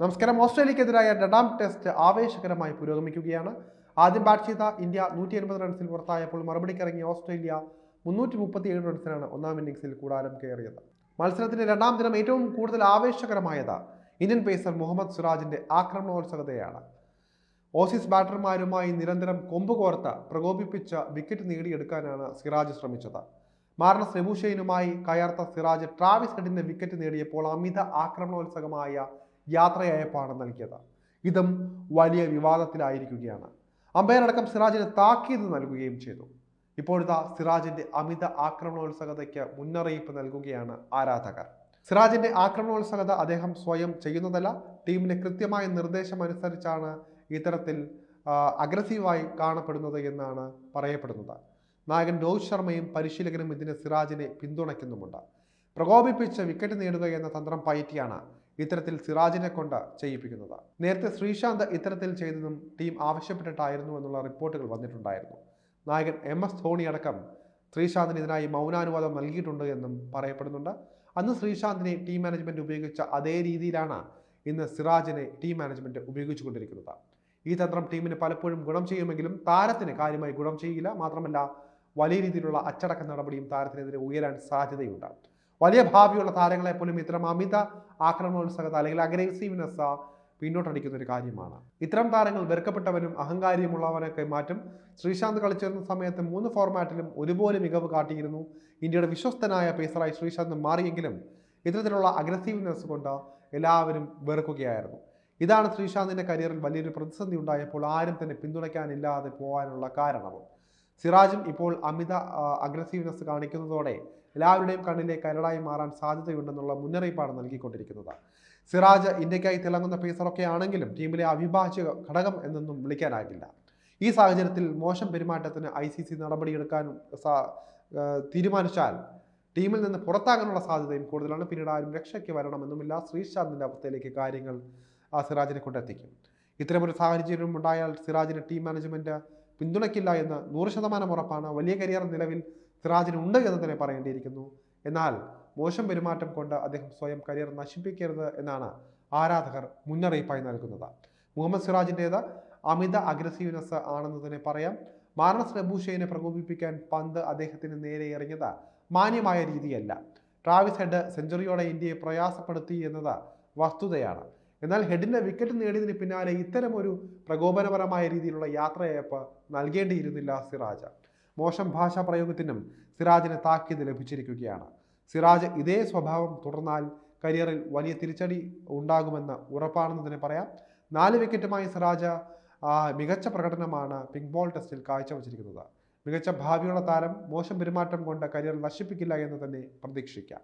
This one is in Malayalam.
നമസ്കാരം. ഓസ്ട്രേലിയക്കെതിരായ രണ്ടാം ടെസ്റ്റ് ആവേശകരമായി പുരോഗമിക്കുകയാണ്. ആദ്യം ബാറ്റ് ചെയ്ത ഇന്ത്യ നൂറ്റി എൺപത് റൺസിൽ പുറത്തായപ്പോൾ മറുപടിക്കിറങ്ങിയ ഓസ്ട്രേലിയ മുന്നൂറ്റി മുപ്പത്തി ഏഴ് റൺസിനാണ് ഒന്നാം ഇന്നിംഗ്സിൽ കൂടാരം കയറിയത്. മത്സരത്തിന്റെ രണ്ടാം ദിനം ഏറ്റവും കൂടുതൽ ആവേശകരമായത് ഇന്ത്യൻ പേസർ മുഹമ്മദ് സിറാജിന്റെ ആക്രമണോത്സവതയാണ് ഓസീസ് ബാറ്റർമാരുമായി നിരന്തരം കൊമ്പ് കോർത്ത് പ്രകോപിപ്പിച്ച വിക്കറ്റ് നേടിയെടുക്കാനാണ് സിറാജ് ശ്രമിച്ചത്. മാർണസ് നെബുഷൈനുമായി കയർത്ത സിറാജ് ട്രാവിസ് ഹെഡിന്റെ വിക്കറ്റ് നേടിയപ്പോൾ അമിത ആക്രമണോത്സവമായ പാഠം നൽകിയത്. ഇതും വലിയ വിവാദത്തിലായിരിക്കുകയാണ്. അമ്പയർ അടക്കം സിറാജിന് താക്കീത് നൽകുകയും ചെയ്തു. ഇപ്പോഴത്തെ സിറാജിന്റെ അമിത ആക്രമണോത്സുകതയ്ക്ക് മുന്നറിയിപ്പ് നൽകുകയാണ് ആരാധകർ. സിറാജിന്റെ ആക്രമണോത്സുകത അദ്ദേഹം സ്വയം ചെയ്യുന്നതല്ല ടീമിന്റെ കൃത്യമായ നിർദ്ദേശം അനുസരിച്ചാണ് ഇത്തരത്തിൽ അഗ്രസീവായി കാണപ്പെടുന്നത് എന്നാണ് പറയപ്പെടുന്നത്. നായകൻ രോഹിത് ശർമ്മയും പരിശീലകനും ഇതിന് സിറാജിനെ പിന്തുണയ്ക്കുന്നുമുണ്ട്. പ്രകോപിപ്പിച്ച് വിക്കറ്റ് നേടുക എന്ന തന്ത്രം പയറ്റിയാണ് ഇത്തരത്തിൽ സിറാജിനെ കൊണ്ട് ചെയ്യിപ്പിക്കുന്നത്. നേരത്തെ ശ്രീശാന്ത് ഇത്തരത്തിൽ ചെയ്തതും ടീം ആവശ്യപ്പെട്ടിട്ടായിരുന്നു എന്നുള്ള റിപ്പോർട്ടുകൾ വന്നിട്ടുണ്ടായിരുന്നു. നായകൻ എം എസ് ധോണി അടക്കം ശ്രീശാന്തിന് ഇതിനായി മൗനാനുവാദം നൽകിയിട്ടുണ്ട് എന്നും പറയപ്പെടുന്നുണ്ട്. അന്ന് ശ്രീശാന്തിനെ ടീം മാനേജ്മെന്റ് ഉപയോഗിച്ച അതേ രീതിയിലാണ് ഇന്ന് സിറാജിനെ ടീം മാനേജ്മെന്റ് ഉപയോഗിച്ചുകൊണ്ടിരിക്കുന്നത്. ഈ തന്ത്രം ടീമിന് പലപ്പോഴും ഗുണം ചെയ്യുമെങ്കിലും താരത്തിന് കാര്യമായി ഗുണം ചെയ്യില്ല. മാത്രമല്ല വലിയ രീതിയിലുള്ള അച്ചടക്ക നടപടിയും താരത്തിനെതിരെ ഉയരാൻ സാധ്യതയുണ്ട്. വലിയ ഭാവിയുള്ള താരങ്ങളെ പോലും ഇത്തരം അമിത ആക്രമണോത്സവത അല്ലെങ്കിൽ അഗ്രസീവ്നെസ് പിന്നോട്ടടിക്കുന്ന ഒരു കാര്യമാണ്. ഇത്തരം താരങ്ങൾ വെറുക്കപ്പെട്ടവനും അഹങ്കാരിയുമുള്ളവനൊക്കെ മാറ്റും. ശ്രീശാന്ത് കളിച്ചിരുന്ന സമയത്ത് മൂന്ന് ഫോർമാറ്റിലും ഒരുപോലെ മികവ് കാട്ടിയിരുന്നു. ഇന്ത്യയുടെ വിശ്വസ്തനായ പേസറായി ശ്രീശാന്ത് മാറിയെങ്കിലും ഇത്തരത്തിലുള്ള അഗ്രസീവ്നെസ് കൊണ്ട് എല്ലാവരും വെറുക്കുകയായിരുന്നു. ഇതാണ് ശ്രീശാന്തിന്റെ കരിയറിൽ വലിയൊരു പ്രതിസന്ധി ഉണ്ടായപ്പോൾ ആരും തന്നെ പിന്തുണയ്ക്കാനില്ലാതെ പോകാനുള്ള കാരണവും. സിറാജും ഇപ്പോൾ അമിത അഗ്രസീവ്നെസ് കാണിക്കുന്നതോടെ എല്ലാവരുടെയും കണ്ണിലെ കരടായി മാറാൻ സാധ്യതയുണ്ടെന്നുള്ള മുന്നറിയിപ്പാണ് നൽകിക്കൊണ്ടിരിക്കുന്നത്. സിറാജ് ഇന്ത്യക്കായി തിളങ്ങുന്ന പേസറൊക്കെ ആണെങ്കിലും ടീമിലെ അവിഭാജ്യ ഘടകം എന്നൊന്നും വിളിക്കാനാകില്ല ഈ സാഹചര്യത്തിൽ മോശം പെരുമാറ്റത്തിന് ഐ സി സി നടപടിയെടുക്കാൻ തീരുമാനിച്ചാൽ ടീമിൽ നിന്ന് പുറത്താകാനുള്ള സാധ്യതയും കൂടുതലാണ്. പിന്നീട് ആരും രക്ഷയ്ക്ക് വരണമെന്നുമില്ല. ശ്രീശാന്തിന്റെ അവസ്ഥയിലേക്ക് കാര്യങ്ങൾ ആ സിറാജിനെ കൊണ്ടെത്തിക്കും. ഇത്തരമൊരു സാഹചര്യം ഉണ്ടായാൽ സിറാജിന് ടീം മാനേജ്മെന്റ് പിന്തുണയ്ക്കില്ല എന്ന് നൂറ് ശതമാനം ഉറപ്പാണ് വലിയ കരിയർ നിലവിൽ സിറാജിന് ഉണ്ട് എന്ന് തന്നെ പറയേണ്ടിയിരിക്കുന്നു. എന്നാൽ മോശം പെരുമാറ്റം കൊണ്ട് അദ്ദേഹം സ്വയം കരിയർ നശിപ്പിക്കരുത് എന്നാണ് ആരാധകർ മുന്നറിയിപ്പായി നൽകുന്നത്. മുഹമ്മദ് സിറാജിന്റേത് അമിത അഗ്രസീവ്നെസ് ആണെന്ന് തന്നെ പറയാം. മാർണസ് റബൂഷയെ പ്രകോപിപ്പിക്കാൻ പന്ത് അദ്ദേഹത്തിന് നേരെ എറിഞ്ഞത് മാന്യമായ രീതിയല്ല. ട്രാവിസ് ഹെഡ് സെഞ്ചുറിയോടെ ഇന്ത്യയെ പ്രയാസപ്പെടുത്തി എന്നത് വസ്തുതയാണ്. എന്നാൽ ഹെഡിന്റെ വിക്കറ്റ് നേടിയതിന് പിന്നാലെ ഇത്തരം ഒരു പ്രകോപനപരമായ രീതിയിലുള്ള യാത്രയയപ്പ് നൽകേണ്ടിയിരുന്നില്ല സിറാജ്. മോശം ഭാഷാ പ്രയോഗത്തിനും സിറാജിന് താക്കീത് ലഭിച്ചിരിക്കുകയാണ്. സിറാജ് ഇതേ സ്വഭാവം തുടർന്നാൽ കരിയറിൽ വലിയ തിരിച്ചടി ഉണ്ടാകുമെന്ന് ഉറപ്പാണെന്ന് തന്നെ പറയാം. നാല് വിക്കറ്റുമായി സിറാജ് മികച്ച പ്രകടനമാണ് പിങ്ക് ബോൾ ടെസ്റ്റിൽ കാഴ്ചവെച്ചിരിക്കുന്നത്. മികച്ച ഭാവിയുള്ള താരം മോശം പെരുമാറ്റം കൊണ്ട് കരിയർ നശിപ്പിക്കില്ല എന്ന് തന്നെ പ്രതീക്ഷിക്കാം.